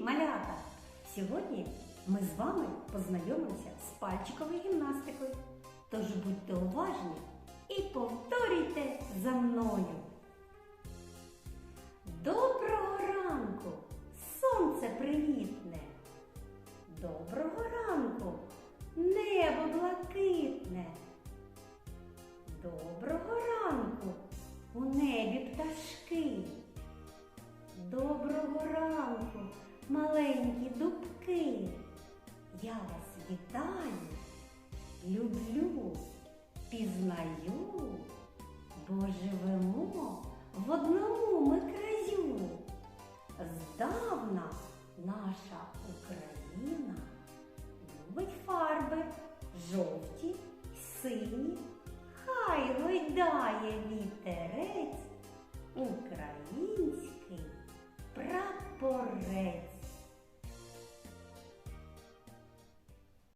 малята! Сьогодні ми з вами познайомимося з пальчиковою гімнастикою. Тож будьте уважні і повторюйте за мною. Доброго ранку, сонце привітне. Доброго ранку, небо блакитне. Доброго ранку, у небі пташки. Дубки. Я вас вітаю, люблю, пізнаю, бо живемо в одному ми краю. Здавна наша Україна любить фарби жовті, сині, хай гойдає вітерець український прапорець.